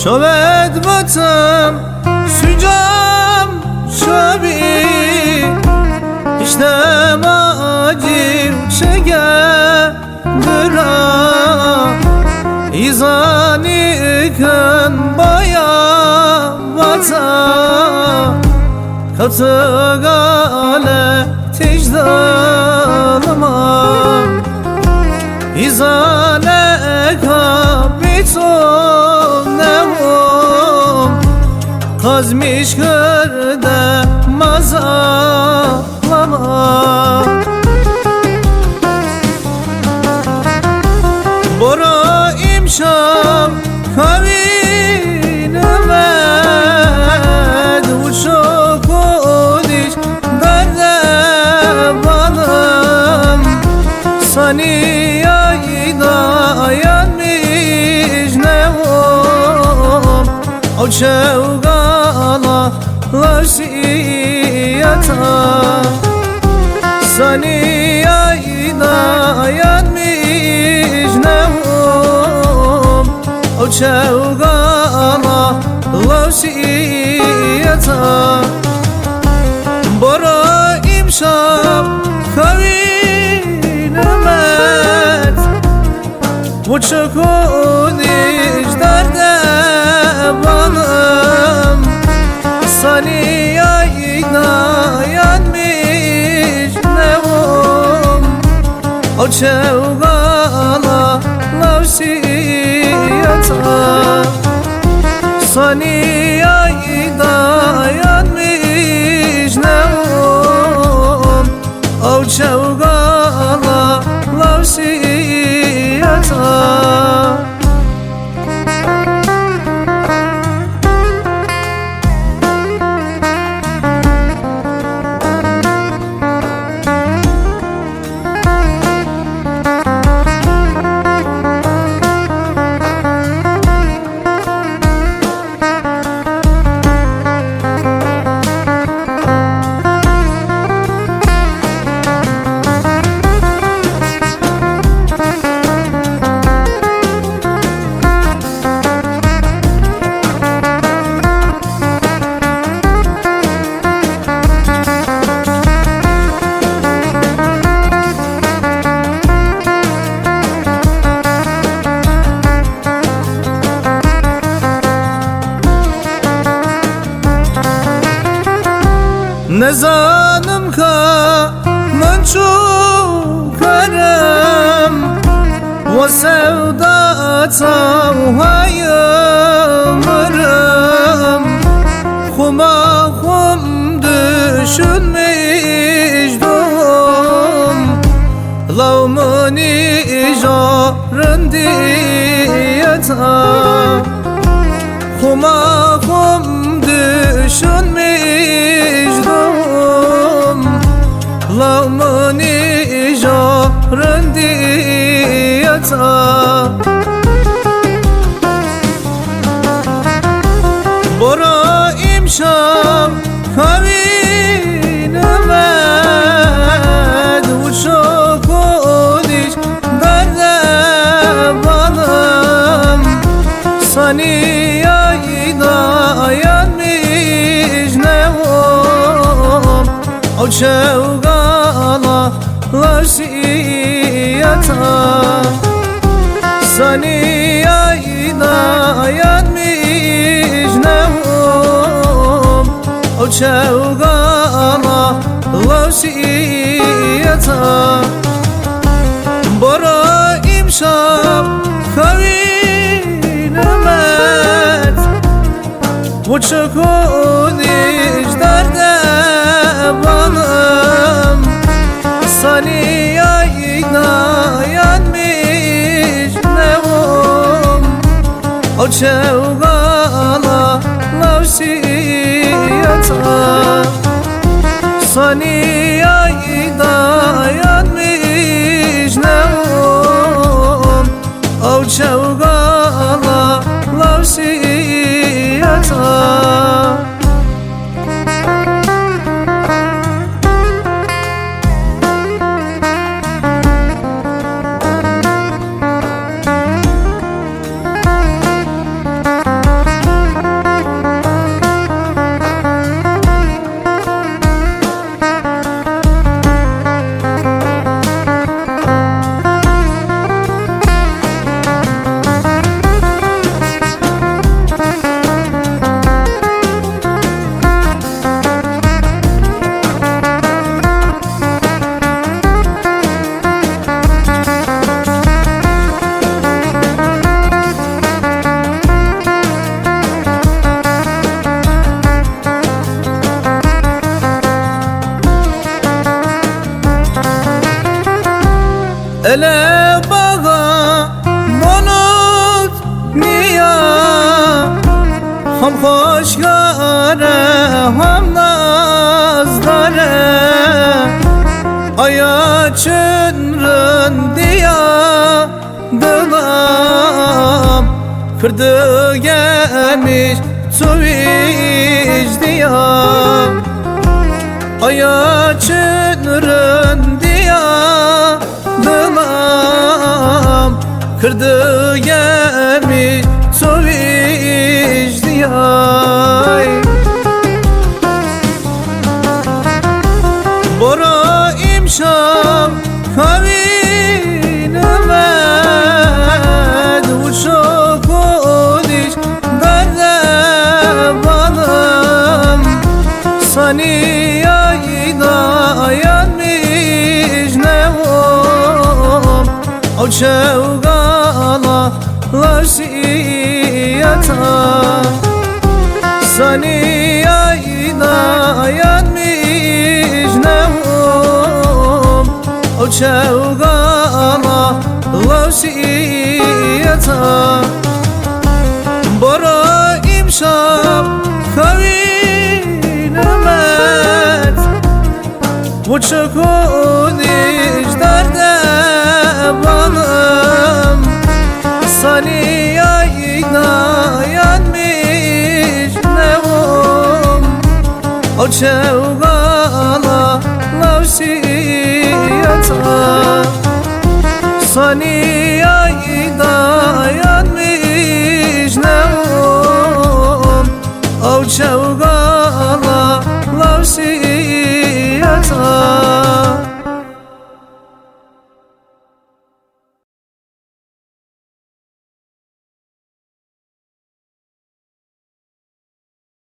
شاید باتم سوجام شبی işte acım çege bıra İzani kan baya vata Katı gale ticdalıma Kazmış kırdı mazalama. Bora imşam kavinime Uçuk odiş derde balım. Sani ayda yanmış ne O çevgala lasiyata Sani ayda yanmış ne om O çevgala lasiyata Bora imşam kavinemet Uçuk oniş çevgala lavsiyata Sani yayına Ne zanım ka mançu karım Ve sevdata hayımırım. Kuma kum düşünmüş dum Lavmuni ijarın diyeta Bora imşam kavinime Uçuk odiş derde balım. Sani yayda yanmış nevum O çevgala lasiyata Sani yayda yanmış nevum O çevgala lasiyata Bora imşam kavinemet Uçuk oniş O çevgala lavsiyata Sani Ele bağa Bonut niya Ham hoş gare Ham nazdare Aya çınrın diya Dılam Kırdı gelmiş Su diya. Aya çınrın Kırdı gelmiş Su diya Bora imşam kavinime Uçak odiş derde balım. Sani ayda yanmış ne om O çevgala lasiyata Sani ayda yanmış ne om O çevgala lasiyata Bora imşam kavinemet Uçak oniş çevgala navşiyata Saniye dayanmış nevum Av çevgala navşiyata